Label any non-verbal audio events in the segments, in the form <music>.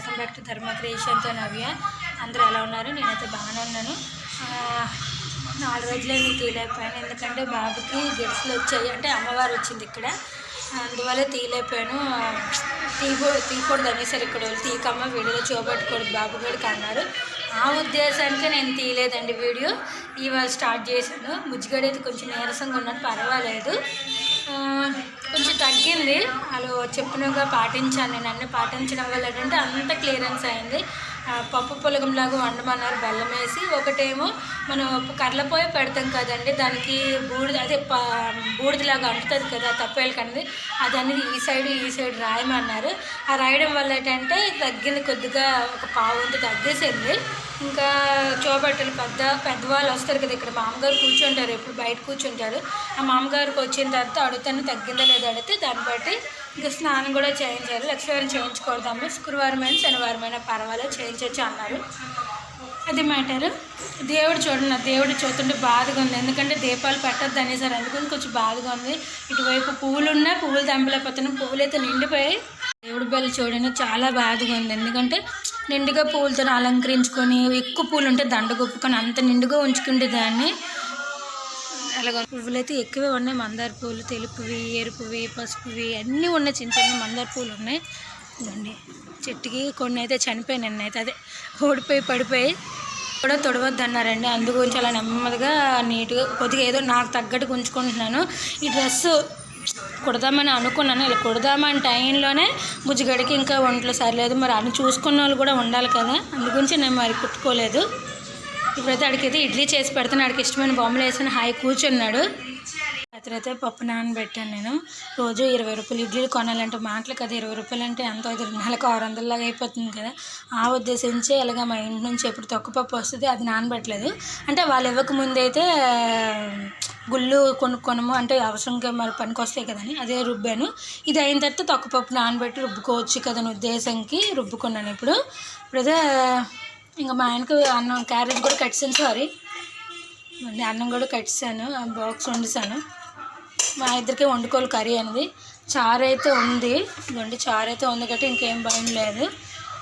Welcome back to ధర్మ క్రియేషన్తో నవ్య. అందరూ ఎలా ఉన్నారు? నేనైతే బాగానే ఉన్నాను. నాలుగు రోజులే మీకు తీయలేకపోయాను. ఎందుకంటే బాబుకి గెస్ట్లు వచ్చాయి. అంటే అమ్మవారు వచ్చింది ఇక్కడ. అందువల్ల తీయలేకపోయాను. ఆ, తీయకూ తీయకూడదు అనేసరి ఇక్కడ వాళ్ళు తీయకమ్మ వీడియోలో చూపెట్టకూడదు బాబు గడికి అన్నారు. ఆ ఉద్దేశానికి నేను తీయలేదండి వీడియో. ఇవాళ స్టార్ట్ చేశాను. బుజ్జిగడ కొంచెం నీరసంగా ఉన్నాను. పర్వాలేదు. తగ్గింది. వాళ్ళు చెప్పినగా పాటించాను నేను అన్ని పాటించడం వల్ల ఏంటంటే అంత క్లియరెన్స్ అయింది. పప్పు పొలగంలాగా వండమన్నారు బెల్లం వేసి ఒకటేమో మనం కర్రలపోయి పెడతాం కదండి దానికి బూడిద అదే బూడిదలాగా అంటుతుంది కదా తప్పేలు కంది అది ఈ సైడ్ ఈ సైడ్ రాయమన్నారు. ఆ రాయడం వల్ల ఏంటంటే తగ్గింది కొద్దిగా ఒక పావు వంతు తగ్గేసింది. ఇంకా చూపెట్టలు పెద్ద పెద్దవాళ్ళు వస్తారు కదా ఇక్కడ. మామగారు కూర్చుంటారు ఎప్పుడు బయట కూర్చుంటారు. ఆ మామగారికి వచ్చిన తర్వాత అడుగుతాను తగ్గిందా లేదా అడిగితే దాన్ని బట్టి ఇంకా స్నానం కూడా చేయించారు. లక్ష్మీవారం చేయించకూడదమ్మా శుక్రవారం అయినా శనివారం అయినా పర్వాలేదు చేయించవచ్చు అన్నారు. అది మ్యాటర్. దేవుడు చూడండి దేవుడు చూస్తుంటే బాధగా ఉంది. ఎందుకంటే దీపాలు పెట్టద్దు అనేసారు. అందుకని కొంచెం బాధగా ఉంది. ఇటువైపు పువ్వులు ఉన్నా పువ్వులు తంపలేకపోతున్నాం పువ్వులు అయితే నిండిపోయి దేవుడి బల్లి చూడండి చాలా బాధగా ఉంది. ఎందుకంటే నిండుగా పూలతో అలంకరించుకొని ఎక్కువ పూలు ఉంటే దండ గొప్పుకొని అంత నిండుగా ఉంచుకుంటే దాన్ని అలాగే పువ్వులైతే ఎక్కువే ఉన్నాయి. మందార పూలు తెలుపువి ఎరుపువి పసుపువి అన్నీ ఉన్నాయి. చిన్న చిన్న మందార పూలు ఉన్నాయి. ఇదండి చెట్టుకి కొన్ని అయితే చనిపోయి నిన్న అయితే అదే ఓడిపోయి పడిపోయి కూడా తొడవద్దు అన్నారండి అందు గురించి అలా నెమ్మదిగా నీట్గా కొద్దిగా ఏదో నాకు తగ్గట్టుగా ఉంచుకుంటున్నాను. ఈ డ్రెస్సు కుడదామని అనుకున్నాను. ఇలా కుడదామని టైంలోనే బుజ్జిగడికి ఇంకా ఒంట్లో సరిలేదు. మరి అన్ని చూసుకున్న వాళ్ళు కూడా ఉండాలి కదా. అందు గురించి నేను మరి కుట్టుకోలేదు. ఇప్పుడైతే ఆడికైతే ఇడ్లీ చేసి పెడితే ఆడికి ఇష్టమైన బొమ్మలు వేసిన. హాయి కూర్చున్నాడు. రాత్రైతే పప్పు నానబెట్టాను నేను. రోజు ఇరవై రూపాయలు ఇడ్లీలు కొనాలంటే మాటలు కదా ఇరవై రూపాయలు అంటే ఎంతో అవుతుంది నెలకు ఆరు వందలలాగా అయిపోతుంది కదా. ఆ ఉద్దేశించి ఇలాగ మా ఇంటి నుంచి ఎప్పుడు తొక్కపప్పు వస్తుంది అది నానబెట్టలేదు. అంటే వాళ్ళు ఇవ్వక అయితే గుళ్ళు కొనుక్కొనము అంటే అవసరంగా మరి పనికి వస్తాయి కదని అదే రుబ్బాను. ఇది అయిన తర్వాత తొక్కపప్పు నానబెట్టి రుబ్బుకోవచ్చు కదని ఉద్దేశంకి రుబ్బుకున్నాను ఇప్పుడు. ఇప్పుడైతే ఇంకా మా ఆయనకు అన్నం క్యారెట్ కూడా కట్టిసాను సారీ. అన్నం కూడా కట్టిసాను బాక్స్ వండిసాను మా ఇద్దరికి వండుకోవాలి కర్రీ అనేది. చారు అయితే ఉంది. ఇదిగోండి చారు అయితే ఉంది కాబట్టి ఇంకేం భయం లేదు.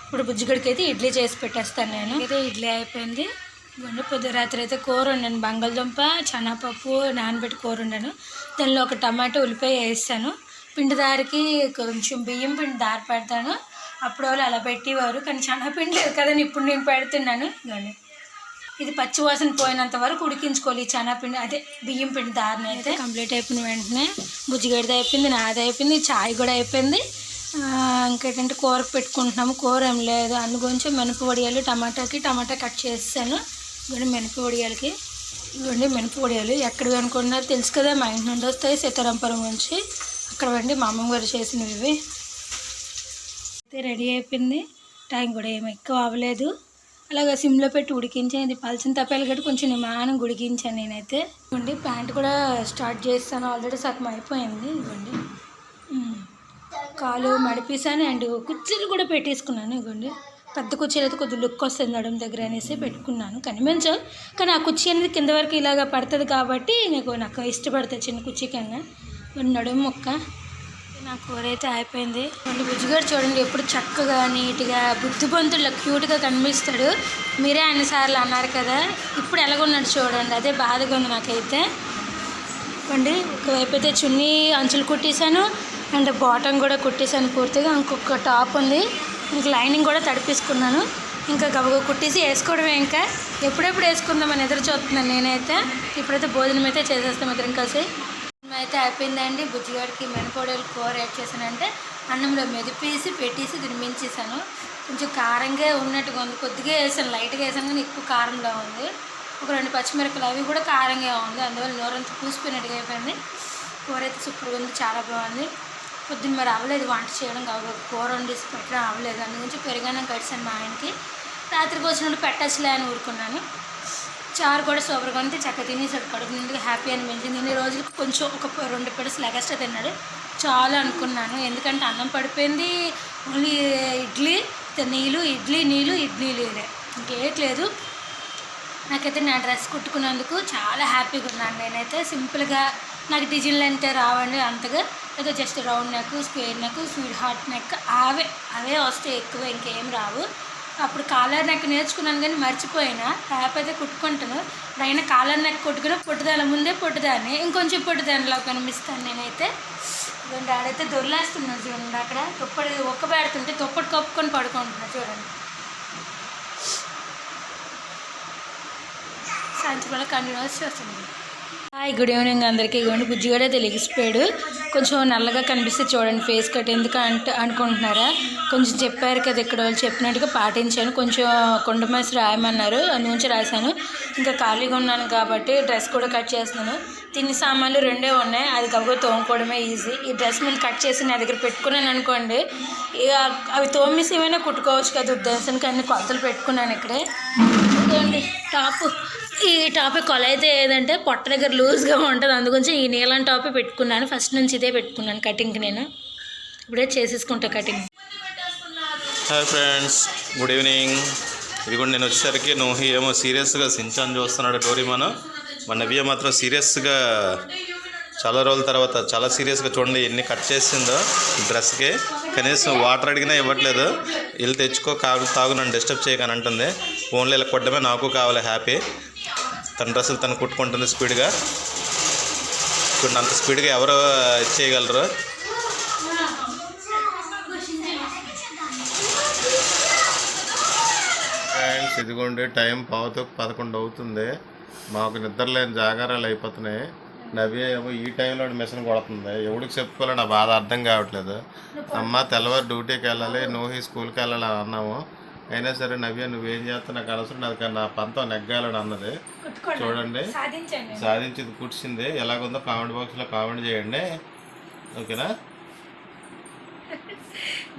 ఇప్పుడు బుజ్జిగడికి అయితే ఇడ్లీ చేసి పెట్టేస్తాను నేను. అయితే ఇడ్లీ అయిపోయింది. ఇదిగోండి పొద్దు రాత్రి అయితే కూర వండాను. బంగాళదుంప చనాపప్పు నానబెట్టి కూర వండాను. దానిలో ఒక టమాటో ఉల్లిపాయ వేస్తాను పిండి దారికి కొంచెం బియ్యం పిండి దారి పెడతాను అప్పుడు వాళ్ళు అలా పెట్టేవారు. కానీ చనాపిండి లేదు కదని ఇప్పుడు నేను పెడుతున్నాను. ఇదిగోండి. ఇది పచ్చి వాసన పోయినంత వరకు ఉడికించుకోవాలి ఈ చనాపిండి అదే బియ్యం పిండి దారిన అయితే కంప్లీట్ అయిపోయిన వెంటనే. బుజ్జిగడ్డ అయిపోయింది నాది అయిపోయింది చాయ్ కూడా అయిపోయింది. ఇంకేంటంటే కూర పెట్టుకుంటున్నాము. కూర ఏం లేదు. అందు గురించి మినప వడియాలు టమాటాకి టమాటా కట్ చేస్తాను. ఇవన్నీ మినప వడియాలకి. ఇవన్నీ మినప వడియాలు. ఎక్కడ అనుకుంటున్నారు తెలుసు కదా మా ఇంటి నుండి వస్తాయి సీతారాంపురం నుంచి. అక్కడ వండి మా అమ్మమ్మ గారు చేసినవి ఇవి. అయితే రెడీ అయిపోయింది. టైం కూడా ఏమి ఎక్కువ అవ్వలేదు. అలాగా సిమ్లో పెట్టి ఉడికించాను ఇది పలిచిన తప్పాలు కట్టి కొంచెం నిమానం ఉడికించాను నేనైతే. ఇవ్వండి ప్యాంట్ కూడా స్టార్ట్ చేస్తాను. ఆల్రెడీ సగం అయిపోయింది. ఇవ్వండి కాలు మడిపేసాను అండ్ కుర్చీలు కూడా పెట్టేసుకున్నాను. ఇవ్వండి పెద్ద కుర్చీలు అయితే కొద్దిగా లుక్ వస్తుంది నడుము దగ్గర అనేసి పెట్టుకున్నాను. కనిపించు కానీ ఆ కుర్చీ అనేది కింద వరకు ఇలాగ పడుతుంది కాబట్టి నీకు నాకు ఇష్టపడుతుంది చిన్న కుర్చీ కన్నా. నడుము మొక్క. నా కూర అయితే అయిపోయింది. రెండు బుజ్జిగారు చూడండి ఎప్పుడు చక్కగా నీట్గా బుద్ధిబంతుల్లో క్యూట్గా కనిపిస్తాడు. మీరే అన్నిసార్లు అన్నారు కదా ఇప్పుడు ఎలాగున్నాడు చూడండి అదే బాధగా ఉంది నాకైతే. అండి ఒకవైపు అయితే చున్నీ అంచులు కుట్టేశాను అండ్ బాటమ్ కూడా కుట్టేశాను పూర్తిగా ఇంకొక టాప్ ఉంది. ఇంక లైనింగ్ కూడా తడిపేసుకున్నాను. ఇంకా గబగబ కుట్టేసి వేసుకోవడమే ఇంకా. ఎప్పుడెప్పుడు వేసుకుందామని ఎదురు చూస్తున్నాను నేనైతే. ఇప్పుడైతే భోజనం అయితే చేసేస్తాం ఇద్దరం కలిసి. అయితే అయిపోయిందండి. బుజ్జిగాడికి మినపొడలు కూర యాడ్ చేశానంటే అన్నంలో మెదిపేసి పెట్టేసి దీన్ని కొంచెం కారంగా ఉన్నట్టుగా ఉంది. కొద్దిగా వేసాను. లైట్గా వేసాను కానీ ఎక్కువ కారంలో ఉంది. ఒక రెండు పచ్చిమిరపకాయలు అవి కూడా కారంగా ఉంది. అందువల్ల నోరంతా పూసిపోయినట్టుగా అయిపోయింది. కూర అయితే సూపర్గా ఉంది. చాలా బాగుంది. పొద్దున్న మరి అవ్వలేదు. వంట చేయడం కాబట్టి కూర వండేసి పెట్టడం అవ్వలేదు. అందు గురించి పెరిగానం కడిసాను మా ఆయనకి. రాత్రికి వచ్చినప్పుడు పెట్టచ్చులే అని ఊరుకున్నాను. చారు కూడా సూపర్గా ఉంది. చక్క తినేసాడు కడుపు నిండుగా హ్యాపీ అనిపించింది. ఇన్ని రోజులకు కొంచెం ఒక రెండు పెడస్ లెగస్ట్రా తిన్నాడు. చాలా అనుకున్నాను. ఎందుకంటే అన్నం పడిపోయింది. ఓన్లీ ఇడ్లీ నీళ్ళు ఇడ్లీ నీళ్ళు ఇడ్లీ లేదే. ఇంకేట్లేదు నాకైతే నా డ్రెస్ కుట్టుకున్నందుకు చాలా హ్యాపీగా ఉన్నాను. నేనైతే సింపుల్గా నాకు డిజైన్లు అంటే రావండి అంతగా. అయితే just round neck square neck sweet heart neck అవే. అవే వస్తాయి ఎక్కువ ఇంకేం రావు. అప్పుడు కాలర్ నెక్ నేర్చుకున్నాను కానీ మర్చిపోయినా. టాప్ అయితే కుట్టుకుంటాను. అయినా కాలర్ నెక్ కుట్టుకుని పొట్టుదాని ముందే పొట్టుదాన్ని. ఇంకొంచెం పొట్టుదానిలో కనిపిస్తాను నేనైతే. ఇదిగోండి ఆడైతే దొర్లేస్తున్నాను చూడండి అక్కడ. తుప్పటి ఒక్క పెడుతుంటే తుప్పటి కప్పుకొని పడుకుంటున్నాను చూడండి. సాయంత్రం కంటిన్యూస్ వస్తుంది హాయ్ గుడ్ ఈవినింగ్ అందరికీ. ఇవ్వండి బుజ్జిగాడే తెలిగిసిపోయాడు కొంచెం నల్లగా కనిపిస్తే చూడండి ఫేస్ కట్. ఎందుకు అంటే అనుకుంటున్నారా? కొంచెం చెప్పారు కదా ఇక్కడ వాళ్ళు చెప్పినట్టుగా పాటించాను. కొంచెం కొండమేసి రాయమన్నారు. అందుగురించి రాశాను. ఇంకా ఖాళీగా ఉన్నాను కాబట్టి డ్రెస్ కూడా కట్ చేస్తున్నాను. తిని సామాన్లు రెండే ఉన్నాయి. అది గబగబా తోముకోవడమే ఈజీ. ఈ డ్రెస్ నేను కట్ చేసి నా దగ్గర పెట్టుకున్నాను అనుకోండి ఇక అవి తోమేసి ఏమైనా కుట్టుకోవచ్చు కదా ఉద్దేశానికి అన్ని కొలతలు పెట్టుకున్నాను ఇక్కడే. టాప్. ఈ టాపిక్ కొల అయితే ఏదంటే పొట్ట దగ్గర లూజ్గా ఉంటుంది. అందుగురించి ఈ నీలం టాపే పెట్టుకున్నాను. ఫస్ట్ నుంచి ఇదే పెట్టుకున్నాను కటింగ్కి నేను. ఇప్పుడే చేసేసుకుంటా cutting hi friends good evening ఇది కూడా నేను వచ్చేసరికి నువ్వు ఏమో సీరియస్గా సించాన్ చూస్తున్నాడు డోరీమాను. మన నవ్య మాత్రం సీరియస్గా చాలా రోజుల తర్వాత చాలా సీరియస్గా చూడండి ఎన్ని కట్ చేసిందో ఈ డ్రెస్కి కనీసం వాటర్ అడిగినా ఇవ్వట్లేదు. వెళ్ళి తెచ్చుకో కాగు తాగు నన్ను డిస్టర్బ్ చేయకని అంటుంది. ఫోన్లో ఇలా కొట్టడమే నాకు కావాలి హ్యాపీ తన డ్రెస్సులు తను కుట్టుకుంటుంది స్పీడ్గా. చూడండి అంత స్పీడ్గా ఎవరు చేయగలరు? ఫ్రెండ్స్ ఇదిగోండి టైం పావుతో పదకొండు అవుతుంది. మాకు నిద్రలేని జాగారాలు అయిపోతున్నాయి. నవ్య ఏమో ఈ టైంలో మిషన్ కొడుతుంది. ఎవడికి చెప్పుకోవాలో నా బాధ అర్థం కావట్లేదు. అమ్మ తెల్లవారు డ్యూటీకి వెళ్ళాలి నూహి స్కూల్కి వెళ్ళాలి అని అన్నాము. అయినా సరే నవ్య నువ్వేం చేస్తా నాకు అవసరం నాకు నా పంతం నెగ్గాలని అన్నది. చూడండి. సాధించింది కూర్చింది. ఎలాగుందో కామెంట్ బాక్స్లో కామెంట్ చేయండి. ఓకేనా?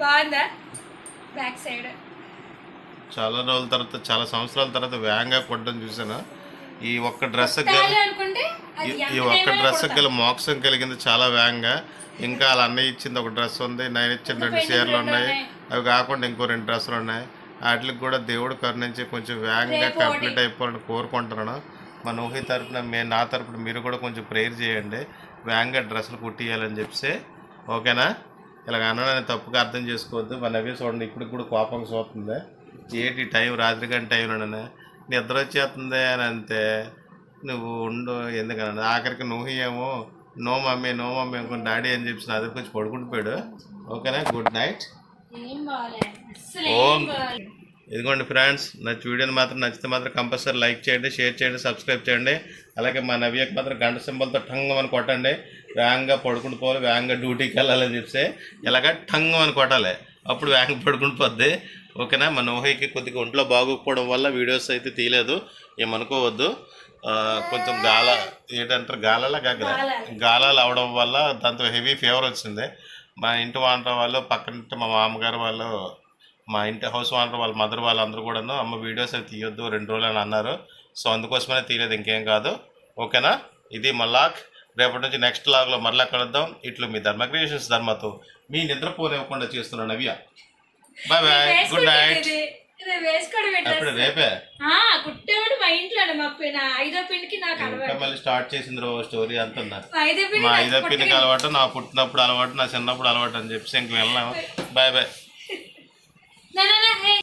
బాగుందా? బ్యాక్ సైడ్ చాలా రోజుల తర్వాత చాలా సంవత్సరాల తర్వాత వేగంగా కొట్టడం చూసాను ఈ ఒక్క డ్రెస్ ఈ ఒక్క డ్రెస్ గల మోక్షం కలిగింది చాలా వేగంగా. ఇంకా వాళ్ళ అన్నయ్య ఇచ్చింది ఒక డ్రెస్ ఉంది నేను ఇచ్చిన రెండు చీరలు ఉన్నాయి. అవి కాకుండా ఇంకో రెండు డ్రెస్సులు ఉన్నాయి. వాటికి కూడా దేవుడు కరుణించి కొంచెం వేగంగా కంప్లీట్ అయిపోవాలని కోరుకుంటున్నాను. మా నూహి తరపున మే నా తరపున మీరు కూడా కొంచెం ప్రేయర్ చేయండి. వేగంగా డ్రెస్సులు కుట్టియాలని చెప్పి ఓకేనా? ఇలాగ అన్నానని తప్పుగా అర్థం చేసుకోవద్దు. మన నవ్వి చూడండి ఇప్పుడు కూడా కోపం చూస్తుంది. ఏంటి టైం? రాత్రి గంట టైంలోనే నిద్ర వచ్చేస్తుంది అని అంతే. నువ్వు ఉండు ఎందుకన్నా ఆఖరికి నువ్వు ఏమో నో మమ్మీ నో మమ్మీ అనుకుని డాడీ అని చెప్పి నా దగ్గర కొంచెం పడుకుంటుపోయాడు ఓకేనా? Good night. ఓం. ఇదిగోండి ఫ్రెండ్స్ నా వీడియోని మాత్రం నచ్చితే మాత్రం కంపల్సరీ లైక్ చేయండి షేర్ చేయండి సబ్స్క్రైబ్ చేయండి. అలాగే మా నవ్యకి మాత్రం గంట సింబల్తో టంగం అని కొట్టండి. వేగంగా పడుకుని పోవాలి వేగంగా డ్యూటీకి వెళ్ళాలని చెప్తే ఇలాగ టంగం అని కొట్టాలి. అప్పుడు వేగంగా పడుకుని పోద్ది. ఓకేనా? మా నోహికి కొద్దిగా ఒంట్లో బాగోకపోవడం వల్ల వీడియోస్ అయితే తీయలేదు. ఏమనుకోవద్దు. కొంచెం గాల ఏంటంటారు? గాలలా గగ్గర గాలాలు. అవడం వల్ల దాంతో హెవీ ఫీవర్ వచ్చింది. మా ఇంటి వాంటర్ వాళ్ళు పక్కన మా మామగారు వాళ్ళు మా ఇంటి హౌస్ ఓనర్ వాళ్ళ మదర్ వాళ్ళందరూ కూడాను అమ్మ వీడియోస్ అవి తీయొద్దు రెండు రోజులు అని అన్నారు. సో అందుకోసమనే తీయలేదు ఇంకేం కాదు. ఓకేనా? ఇది మా లాక్ రేపటి నుంచి నెక్స్ట్ లాగ్లో మరలా కలుద్దాం. ఇట్లు మీ ధర్మ క్రియేషన్స్ ధర్మతో మీ నిద్రపోనివ్వకుండా చేస్తున్నాను Navya. Bye bye good night రేపే? కుట్టేవాడు మా ఇంట్లో ఐదో పిండికి నాకు అలవాటు. మళ్ళీ స్టార్ట్ చేసింది రో స్టోరీ అంటున్నా మా ఐదో అలవాటు నా పుట్టినప్పుడు అలవాటు నా చిన్నప్పుడు అలవాటు అని చెప్పి ఇంక వెళ్ళాము. <laughs> బాయ్ బాయ్ నా, నా, నా, హే